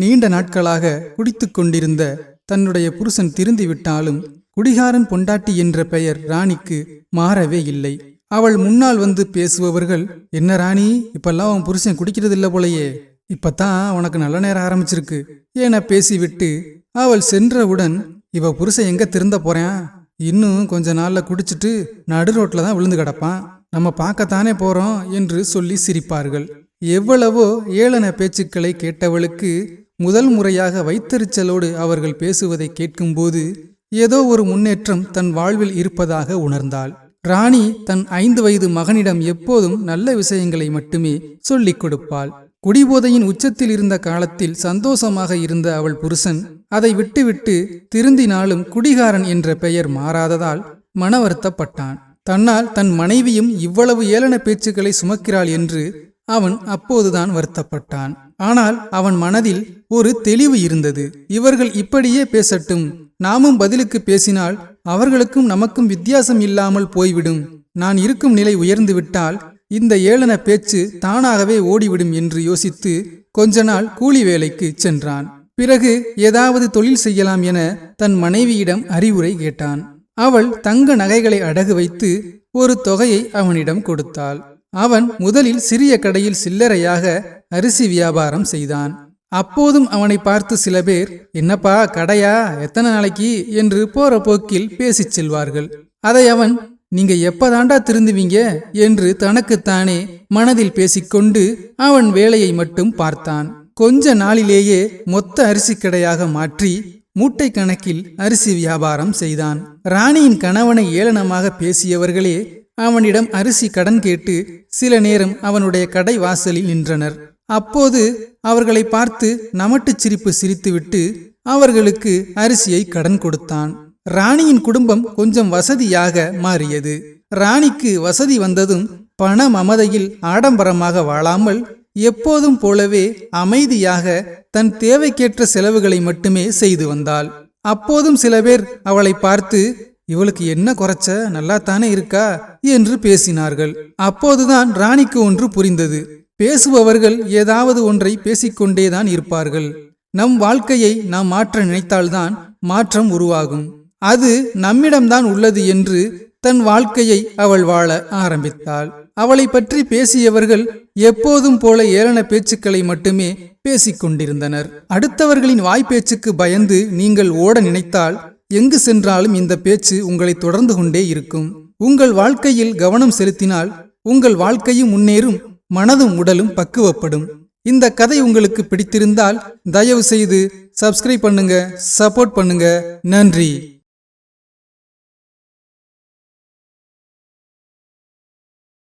நீண்ட நாட்களாக குடித்து கொண்டிருந்த தன்னுடைய புருஷன் திருந்திவிட்டாலும் குடிகாரன் பொண்டாட்டி என்ற பெயர் ராணிக்கு மாறவே இல்லை. அவள் முன்னால் வந்து பேசுபவர்கள் என்ன ராணி இப்பெல்லாம் அவன் புருஷன் குடிக்கிறது இல்லை போலையே. இப்பத்தான் உனக்கு நல்ல நேரம் ஆரம்பிச்சிருக்கு. என பேசிவிட்டு அவள் சென்றவுடன் இவ புருஷன் எங்க திருந்த போறேன்? இன்னும் கொஞ்ச நாள்ல குடிச்சிட்டு நடு ரோட்ல தான் விழுந்து கிடப்பான். நம்ம பார்க்கத்தானே போறோம் என்று சொல்லி சிரிப்பார்கள். எவ்வளவோ ஏளன பேச்சுக்களை கேட்டவளுக்கு முதல் முறையாக வைத்தறிச்சலோடு அவர்கள் பேசுவதை கேட்கும்போது ஏதோ ஒரு முன்னேற்றம் தன் வாழ்வில் இருப்பதாக உணர்ந்தாள். ராணி தன் ஐந்து வயது மகனிடம் எப்போதும் நல்ல விஷயங்களை மட்டுமே சொல்லிக் கொடுப்பாள். குடிபோதையின் உச்சத்தில் இருந்த காலத்தில் சந்தோஷமாக இருந்த அவள் புருஷன் அதை விட்டுவிட்டு திருந்தினாலும் குடிகாரன் என்ற பெயர் மாறாததால் மன வருத்தப்பட்டான் தன்னால் தன் மனைவியும் இவ்வளவு ஏளன பேச்சுக்களை சுமக்கிறாள் என்று அவன் அப்போதுதான் வருத்தப்பட்டான். ஆனால் அவன் மனதில் ஒரு தெளிவு இருந்தது. இவர்கள் இப்படியே பேசட்டும். நாமும் பதிலுக்கு பேசினால் அவர்களுக்கும் நமக்கும் வித்தியாசம் இல்லாமல் போய்விடும். நான் இருக்கும் நிலை உயர்ந்து விட்டால் இந்த ஏளன பேச்சு தானாகவே ஓடிவிடும் என்று யோசித்து கொஞ்ச நாள் கூலி வேலைக்கு சென்றான். பிறகு ஏதாவது தொழில் செய்யலாம் என தன் மனைவியிடம் அறிவுரை கேட்டான். அவள் தங்க நகைகளை அடகு வைத்து ஒரு தொகையை அவனிடம் கொடுத்தாள். அவன் முதலில் சிறிய கடையில் சில்லறையாக அரிசி வியாபாரம் செய்தான். அப்போதும் அவனை பார்த்து சில பேர் என்னப்பா கடையா? எத்தனை நாளைக்கு? என்று போற போக்கில் பேசிச் செல்வார்கள். அதை அவன் நீங்க எப்பதாண்டா திருந்துவீங்க? என்று தனக்குத்தானே மனதில் பேசிக்கொண்டு அவன் வேலையை மட்டும் பார்த்தான். கொஞ்ச நாளிலேயே மொத்த அரிசி கடையாக மாற்றி மூட்டை கணக்கில் அரிசி வியாபாரம் செய்தான். ராணியின் கணவனை ஏளனமாக பேசியவர்களே அவனிடம் அரிசி கடன் கேட்டு சில நேரம் அவனுடைய கடை வாசலில் நின்றனர். அப்போது அவர்களை பார்த்து நமட்டுச் சிரிப்பு சிரித்துவிட்டு அவர்களுக்கு அரிசியை கடன் கொடுத்தான். ராணியின் குடும்பம் கொஞ்சம் வசதியாக மாறியது. ராணிக்கு வசதி வந்ததும் பண மமதையில் ஆடம்பரமாக வாழாமல் எப்போதும் போலவே அமைதியாக தன் தேவைக்கேற்ற செலவுகளை மட்டுமே செய்து வந்தாள். அப்போதும் சில பேர் அவளை பார்த்து இவளுக்கு என்ன குறைச்ச? நல்லாத்தானே இருக்கா? என்று பேசினார்கள். அப்போதுதான் ராணிக்கு ஒன்று புரிந்தது. பேசுபவர்கள் ஏதாவது ஒன்றை பேசிக்கொண்டேதான் இருப்பார்கள். நம் வாழ்க்கையை நாம் மாற்ற நினைத்தால்தான் மாற்றம் உருவாகும். அது நம்மிடம்தான் உள்ளது என்று தன் வாழ்க்கையை அவள் வாழ ஆரம்பித்தாள். அவளை பற்றி பேசியவர்கள் எப்போதும் போல ஏளன பேச்சுக்களை மட்டுமே பேசிக் கொண்டிருந்தனர் அடுத்தவர்களின் வாய்ப்பேச்சுக்கு பயந்து நீங்கள் ஓட நினைத்தால் எங்கு சென்றாலும் இந்த பேச்சு உங்களை தொடர்ந்து கொண்டே இருக்கும். உங்கள் வாழ்க்கையில் கவனம் செலுத்தினால் உங்கள் வாழ்க்கையும் முன்னேறும் மனதும் உடலும் பக்குவப்படும். இந்த கதை உங்களுக்கு பிடித்திருந்தால் தயவு செய்து சப்ஸ்கிரைப் பண்ணுங்க சப்போர்ட் பண்ணுங்க. நன்றி.